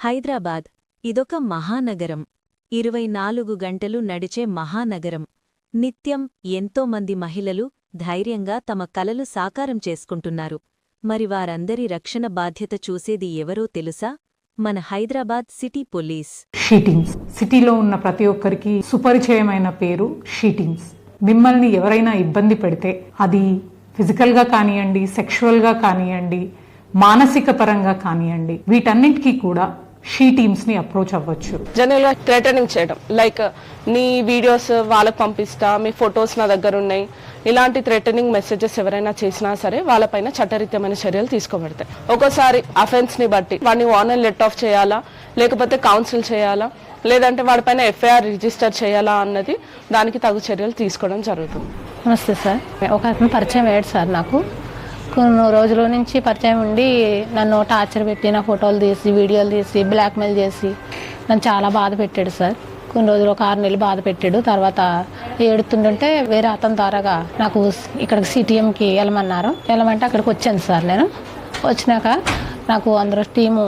హైదరాబాద్ ఇదొక మహానగరం. ఇరవై నాలుగు గంటలు నడిచే మహానగరం. నిత్యం ఎంతోమంది మహిళలు ధైర్యంగా తమ కలలు సాకారం చేసుకుంటున్నారు. మరి వారందరి రక్షణ బాధ్యత చూసేది ఎవరో తెలుసా? మన హైదరాబాద్ సిటీ పోలీస్. షీటింగ్స్. సిటీలో ఉన్న ప్రతి ఒక్కరికి సుపరిచయమైన పేరు షీటింగ్స్. మిమ్మల్ని ఎవరైనా ఇబ్బంది పెడితే అది ఫిజికల్గా కానివ్వండి సెక్షువల్గా కానివ్వండి మానసిక పరంగా కానివ్వండి వీటన్నిటికీ కూడా షీ టీమ్స్ని అప్రోచ్ అవ్వచ్చు. జనరల్గా థ్రెటనింగ్ చేయడం. లైక్ నీ వీడియోస్ వాళ్ళకి పంపిస్తా మీ ఫొటోస్ నా దగ్గర ఉన్నాయి. ఇలాంటి థ్రెటనింగ్ మెసేజెస్ ఎవరైనా చేసినా సరే వాళ్ళపైన చట్టరీత్యమైన చర్యలు తీసుకోబడతాయి. ఒక్కోసారి అఫెన్స్ని బట్టి వాడిని వార్నర్ లెట్ ఆఫ్ చేయాలా? లేకపోతే కౌన్సిల్ చేయాలా? లేదంటే వాడిపైన ఎఫ్ఐఆర్ రిజిస్టర్ చేయాలా అన్నది దానికి తగు చర్యలు తీసుకోవడం జరుగుతుంది. నమస్తే సార్. ఒక పరిచయం అయ్యాడు సార్ నాకు. కొన్ని రోజుల నుంచి పరిచయం ఉండి నన్ను టార్చర్ పెట్టి నా ఫోటోలు తీసి వీడియోలు తీసి బ్లాక్మెయిల్ చేసి నన్ను చాలా బాధ పెట్టాడు సార్. కొన్ని రోజులు ఒక ఆరు నెలలు బాధ పెట్టాడు. తర్వాత ఏడుతుంటుంటే వేరే అతని ద్వారాగా నాకు ఇక్కడ సిటీఎంకి వెళ్ళమన్నారు. వెళ్ళమంటే అక్కడికి వచ్చాను సార్ నేను. వచ్చినాక నాకు అందరూ టీము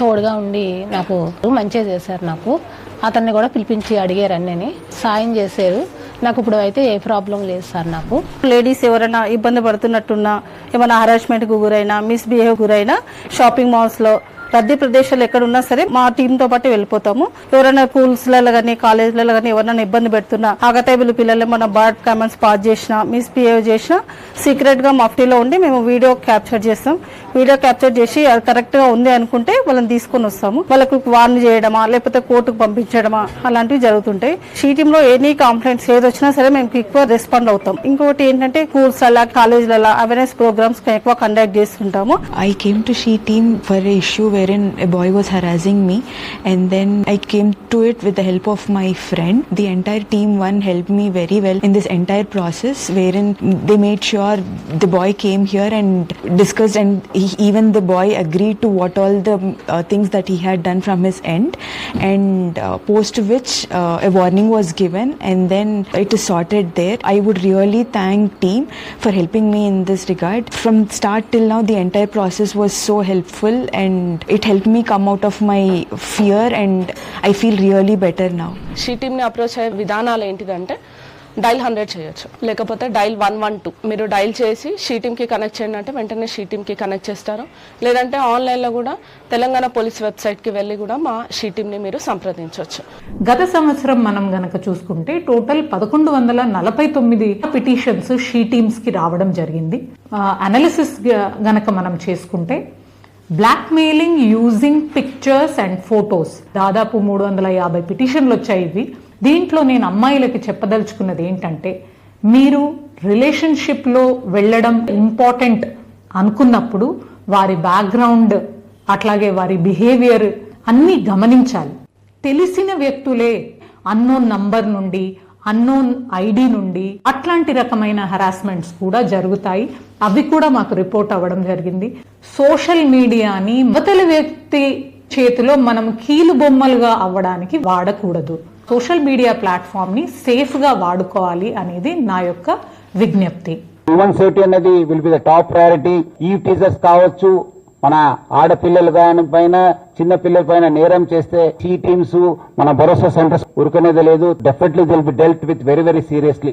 తోడుగా ఉండి నాకు మంచిగా చేశారు నాకు. అతన్ని కూడా పిలిపించి అడిగారు అన్నని. సాయం చేశారు. నాకు ఇప్పుడు అయితే ఏ ప్రాబ్లం లేదు సార్ నాకు. లేడీస్ ఎవరైనా ఇబ్బంది పడుతున్నట్టున్నా ఏమైనా హరాస్మెంట్కి గురైనా మిస్బిహేవ్ గురైనా షాపింగ్ మాల్స్లో రద్దీ ప్రదేశాలు ఎక్కడ ఉన్నా సరే మా టీంతో పాటు వెళ్ళిపోతాము. ఎవరైనా స్కూల్స్లలో కానీ కాలేజ్లలో కానీ ఎవరైనా ఇబ్బంది పెడుతున్నా ఆగతైబుల్ పిల్లలు మన బాడ్ కామెంట్స్ పాస్ చేసినా మిస్బిహేవ్ చేసినా సీక్రెట్గా మఫ్టీలో ఉండి మేము వీడియో క్యాప్చర్ చేస్తాం. వీడియో క్యాప్చర్ చేసి అది కరెక్ట్గా ఉంది అనుకుంటే వాళ్ళని తీసుకొని వస్తాము. వాళ్ళకు వార్న్ చేయడమా లేకపోతే కోర్టుకు పంపించడమా అలాంటివి జరుగుతుంటాయి. షీ టీంలో ఎనీ కంప్లైంట్స్ ఏది వచ్చినా సరే మేము ఎక్కువ రెస్పాండ్ అవుతాం. ఇంకొకటి ఏంటంటే స్కూల్స్ అలా కాలేజ్లలో అవేర్నెస్ ప్రోగ్రామ్స్ ఎక్కువ కండక్ట్ చేస్తుంటాము. I came to she team for issue issue wherein a boy was harassing me, and then I came to it with the help of my friend. The entire team one helped me very well in this entire process, wherein they made sure the boy came here and discussed, and he, even the boy agreed to what all the uh, things that he had done from his end, and uh, post which uh, a warning was given, and then it is sorted there. I would really thank team for helping me in this regard. From start till now, the entire process was so helpful, and it helped me come out of my fear, and I feel really better now. She టీమ్ని approach అయ్యే విధానాలు ఏంటిదంటే dial hundred చేయొచ్చు. లేకపోతే dial one one two మీరు dial చేసి she టీమ్కి connect చేయండి అంటే వెంటనే షీ టీమ్కి కనెక్ట్ చేస్తారు. లేదంటే ఆన్లైన్లో కూడా తెలంగాణ పోలీస్ వెబ్సైట్కి వెళ్ళి కూడా మా షీ టీమ్ని మీరు సంప్రదించవచ్చు గత సంవత్సరం మనం గనక చూసుకుంటే టోటల్ పదకొండు వందల నలభై తొమ్మిది పిటిషన్స్ షీ టీమ్స్కి రావడం జరిగింది. అనాలిసిస్ గనక మనం చేసుకుంటే blackmailing using pictures and photos దాదాపు మూడు వందల యాభై పిటిషన్లు వచ్చాయి ఇవి. దీంట్లో నేను అమ్మాయిలకి చెప్పదలుచుకున్నది ఏంటంటే మీరు రిలేషన్షిప్లో వెళ్ళడం ఇంపార్టెంట్ అనుకున్నప్పుడు వారి బ్యాక్గ్రౌండ్ అట్లాగే వారి బిహేవియర్ అన్నీ గమనించాలి. తెలిసిన వ్యక్తులే అన్నోన్ నంబర్ నుండి అన్నోన్ ఐడి నుండి అట్లాంటి రకమైన హరాస్మెంట్స్ కూడా జరుగుతాయి. అవి కూడా మాకు రిపోర్ట్ అవ్వడం జరిగింది. సోషల్ మీడియాని అవతలి వ్యక్తి చేతిలో మనం కీలు బొమ్మలుగా అవ్వడానికి వాడకూడదు. సోషల్ మీడియా ప్లాట్ఫామ్ని సేఫ్గా వాడుకోవాలి అనేది నా యొక్క విజ్ఞప్తి. హ్యూమన్ సేఫ్టీ అనేది will be the top priority ఈ టీచర్స్ కావచ్చు మన ఆడపిల్లలు దానిపైన చిన్న పిల్లల పైన నేరం చేస్తే టీ టీమ్స్ మన భరోసా సెంటర్స్ ఉరుకునేది లేదు. Definitely will be dealt with very very seriously